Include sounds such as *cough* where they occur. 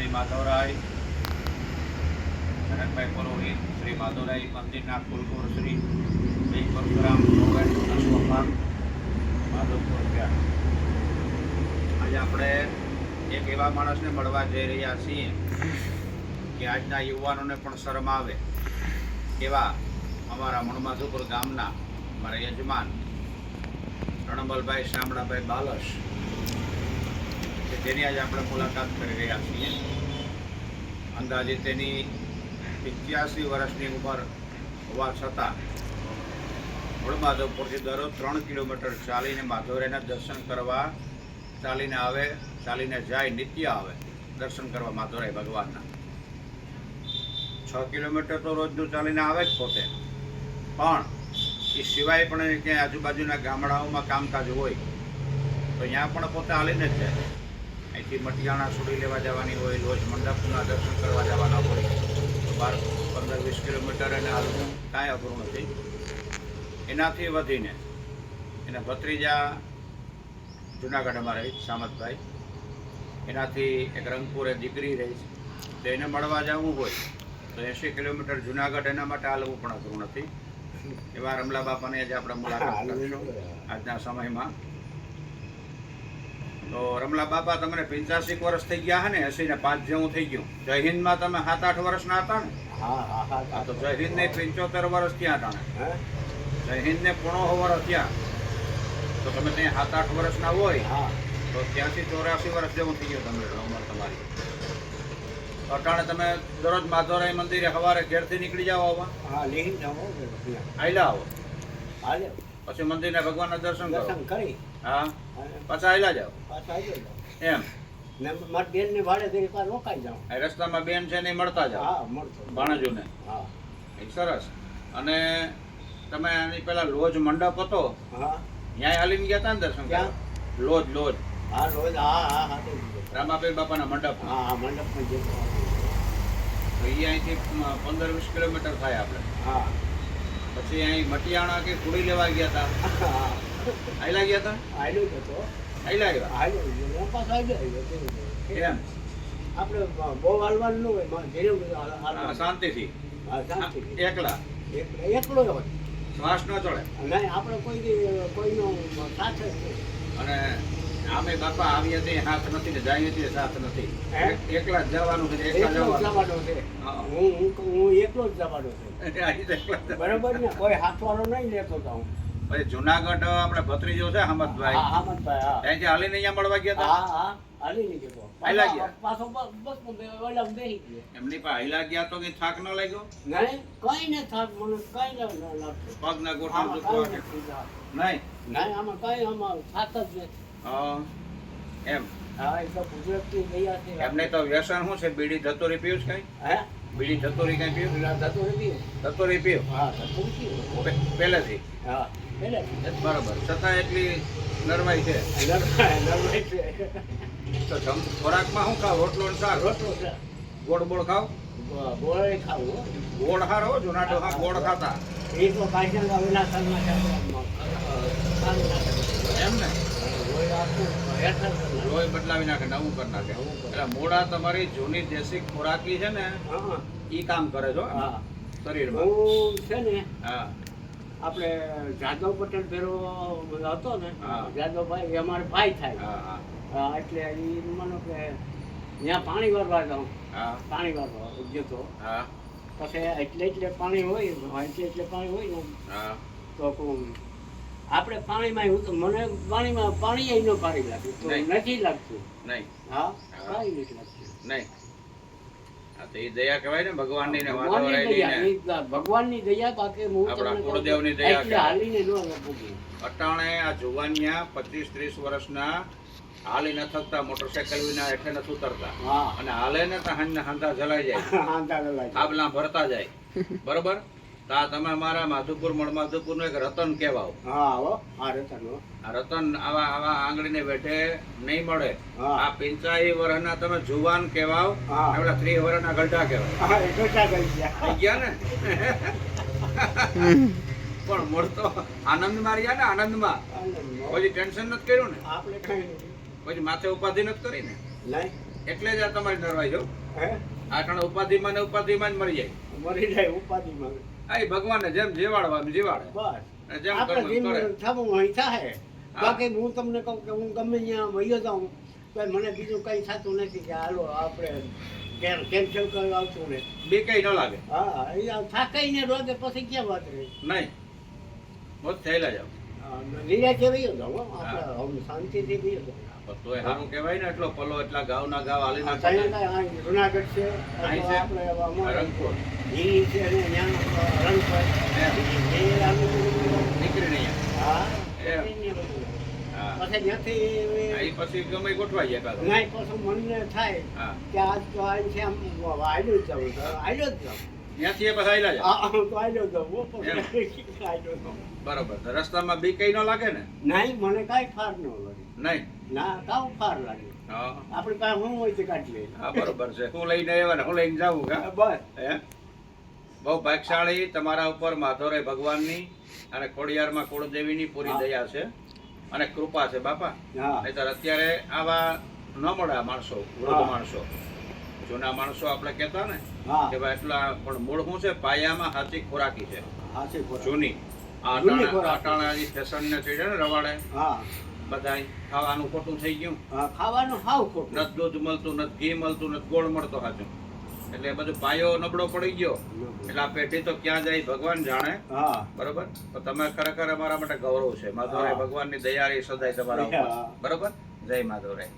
જય માધવરાય જનકભાઈ પુરોહિત, શ્રી માધવરાય મંદિરના કુલકુર શ્રી શ્રી પરશુરામ ભગવાન માધવપુર આજે આપણે એક એવા માણસને મળવા જઈ રહ્યા છીએ કે આજના યુવાનોને પણ શરમ આવે એવા અમારા મણમાધુપુર ગામના મારા યજમાન રણમલભાઈ શામળાભાઈ બાલસ કે જેની આજે આપણે મુલાકાત કરી રહ્યા છીએ. અંદાજે તેની પિત્યાસી વર્ષની ઉંમર હોવા છતાં મૂળમાધવપુરથી દરરોજ ત્રણ કિલોમીટર ચાલીને માધવરાયના દર્શન કરવા ચાલીને આવે, ચાલીને જાય, નિત્ય આવે, દર્શન કરવા માધવરાય ભગવાનના. છ કિલોમીટર તો રોજનું ચાલીને આવે જ પોતે. પણ એ સિવાય પણ ક્યાંય આજુબાજુના ગામડાઓમાં કામકાજ હોય, તો ત્યાં પણ પોતે હાલીને જ જાય. અહીંથી મટિયાણા સુડી લેવા જવાની હોય રોજ મંડપના દર્શન કરવા જવાના હોય તો બાર પંદર વીસ કિલોમીટર એને હાલવું કાંઈ અઘરું નથી એનાથી વધીને એના ભત્રીજા જુનાગઢમાં રહી સામતભાઈ. એનાથી એક રંગપુરે દીકરી રહી છે. તો એને મળવા જવું હોય તો એંશી કિલોમીટર જુનાગઢ એના માટે હાલવું પણ અઘરું નથી. એવા રમલા બાપાને આજે આપણે મુલાકાત કરીશું. આજના સમયમાં તો રમલા બાપા તમને પંચ્યાસી વર્ષ થઈ ગયા હે ને એસી ને પાંચ જેવું થઈ ગયું. જય હિન્દમાં તમે સાત આઠ વર્ષના હતા ને? હા હા હા તો જય હિન્દ ને પંચોતેર વર્ષ ત્યાં હતા? જય હિન્દ ને પોણો વર્ષ ત્યાં તો તમે ત્યાં સાત આઠ વર્ષના હોય હા. તો ત્યાંથી ચોરાસી વર્ષ જેવું થઈ ગયું તમને ઉંમર તમારી. અટાણે તમે દરરોજ માધવરાય મંદિરે સવારે ઘેરથી નીકળી જાઓ આવવા હા લઈને જાઓ આયલા આવો. હાલે પછી મંદિરના ભગવાનના દર્શન દર્શન કરી. હા? પાછા આયલા જાઓ. પાછા આવી એમ? ને મારી બેનને ભાડે રોકાઈ જાઓ. રસ્તામાં બેન છે ને મળતા જાઓ. હા મળતો. ભાણેજોને. હા. એ સરસ. અને તમે આની પેલા લોજ મંડપ હતો? હા. ત્યાં હાલીને ગયા હતા ને દર્શન? લોજ લોજ. હા રોજ હા હા હા રામાભાઈ બાપાના મંડપ હા હા મંડપમાં જે તો એ અહીંથી પંદર વીસ કિલોમીટર થાય આપણે. હા. પછી અહીં મટિયાણા કે કુડી લેવા ગયા હતા હા. આયલા ગયા હતા આયલો હતો. આયલા આવ્યા? હાલ્યું જ પાછો આવી ગયો તેવું છે. એમ આપણે બહુ હાલવાનું ન હોય ધીરે હા. શાંતિથી. હા, એકલા. એક- એકલો હોય. શ્વાસ ન ચડે. નહીં આપણે કોઈ કોઈનો સાથે અને આમે બાપા આવીએ તે હાથ નથી ને જાય તે સાથ નથી. એકલા જ જવાનું છે એકલા જવાનું. છે. હું. હું હું એકલો જ જવાનો છે. *laughs* તો જ. બરાબર ને? કોઈ હાથવાળો નહીં લેતો જાઉં પછી જુનાગઢ આપણે ભત્રીજો છે હમદભાઈ હા ત્યાં હા. ત્યાંથી હાલીને અહીંયા મળવા ગયા હતા? હા હા હાલી નહીં એમની પાસે હાઈલા ગયા તો કઈ થાક ન લાગ્યો? નહીં કઈ ને થાક મને કઈ ન પગ ના થાક. નહીં? નહીં આમાં કઈ આમાં થાક જ નથી. એમ. હા એ તો ગુજરાતી છે એમને તો વ્યસન શું છે? બીડી ધતુરી પીવું છે કઈ? હે? બીડી ધતુરી કઈ પીવું પેલા પીવું ધતુરી પીવું હા થતું નથી પે- પહેલેથી? હા બરાબર. છતાં એટલી નરમાઈ છે. નરમાઈ છે. તો જમ ખોરાકમાં શું ખાવ? રોટલો ને શાક? રોટલો છે ગોળ બોળ ખાવ? ગોળ ખાવ ગોળ હારો જૂના ડોહા ગોળ ખાતા. એ તો આવેલા સાલમાં એમ ને? લોહી બદલાવી નાખે નવું કરી નાખે. એટલે મોડા તમારી જૂની દેશી ખોરાકી છે ને ઈ કામ કરે છો હા શરીરમાં. હું છે ને હા. આપણે જાદવ પટેલ ભેરો હતો ને. જાદવભાઈ એ અમારે ભાઈ થાય. એટલે એ માનો કે ત્યાં પાણી વારવા જાઉં. હા. પાણી વારવા જતો હા. પછી એટલે એટલે પાણી હોય એટલે એટલે પાણી હોય ને. હા. તો આપણે પાણીમાં હું તો મને પાણીમાં પાણી ન પાણી લાગ્યું તો નથી લાગતું. નહીં. હા. કાંઈ નથી લાગતું. નહીં. ભગવાનની દયા બાકી કુળદેવની દયા અટાણે આ જુવાનિયા પચીસ ત્રીસ વર્ષના હાલી ન થકતા મોટરસાયકલ વિના એટલે નથી ઉતરતા. અને હાલે ને તો હાંધા જલાઈ જાય. *laughs* આબલા ભરતા જાય. બરોબર? તો તમે મારા માધુપુર મળ માધુપુરનું એક રતન કહેવાઓ. હા આવો. આ રતન આ રતન આવા આવા આંગળીને બેઠે નહીં મળે. આ પિંચાઈ વર્ષના તમે જુવાન કહેવાઓ. એવડા ત્રીસ વર્ષના ગલઢા કહેવાય ગયા? થઈ ગયા ને? પણ મળતો આનંદ આનંદમાં રહ્યા ને આનંદમાં. પછી ટેન્શન નથી કર્યું ને? આપણે પછી માથે ઉપાધિ નથી કરી ને? એટલે જ આ તમારી નરવાઈ જો આ ટાણે ઉપાધિમાં ને ઉપાધિમાં જ મરી જાય. મરી જાય ઉપાધિમાં. આ ઈ ભગવાનને જેમ જીવાડવા એમ જીવાડે. બસ. જેમ આપણે જેમ થવું હોય થાય. બાકી હું તમને કહું કે હું ગમે ત્યાં વયો જાઉં તો મને બીજું કંઈ થતું નથી કે હાલો આપણે કેમ કેન્સલ કરવા આવતું ને. બે કઈ ન લાગે. હા એ થાકાઈને રોગે પછી ક્યાં વાત રહી? નહીં. બહુ થયેલા જાવ નિરાશ એવી જાવ. આપણે શાંતિથી બી તોય સારું કહેવાય ને એટલો પલો એટલા ગાવ હાલી આ નાખો ત્યાં જુનાગઢ છે રંગપુર. ઈ છે રંગપુર. નીકળી નહીં હા. પછી ત્યાંથી પછી ગમે ગોઠવાઈ જાય કાં પછી મનને થાય કે આજ તો આજ છે આમ આયલો જ જાઉં તો જ જાઉં ત્યાંથી એ પાછા *laughs* બરોબર રસ્તામાં બી કઈ ન લાગે ને? મને કાંઈ ફાર ન લાગે. નહીં? ના કાવ ફાર લાગે. હા. પાસે હું હોય તે કાઢી લઈએ. હા બરોબર છે. હું લઈને આવ્યા હું લઈને જાઉં કા? બસ. હે? બહુ ભાગશાળી તમારા ઉપર માધવરાય ભગવાનની અને ખોડિયારમાં કુળદેવીની પૂરી દયા છે અને કૃપા છે બાપા. હા. નહીંતર અત્યારે આવા ન મળે માણસો વૃદ્ધ માણસો. જૂના માણસો આપણે કહેતા ને કે ભાઈ એટલા પણ મૂળ શું છે? પાયામાં હાથી ખોરાકી છે. જૂની. આટાણાની ફેશન ને ચડ્યા ને રવાડે. બધા ખાવાનું ખોટું થઈ ગયું. ખાવાનું હાવ ખોટું. નથી દૂધ મળતું નથી ઘી મળતું નથી ગોળ મળતો સાચું એટલે બધું પાયો નબળો પડી ગયો. એટલે આ પેઢી તો ક્યાં જાય ભગવાન જાણે. હા. બરોબર? તો તમે ખરેખર અમારા માટે ગૌરવ છે. માધવરાય. ભગવાનની દયાળી સદાય તમારા બરોબર? જય માધવરાય.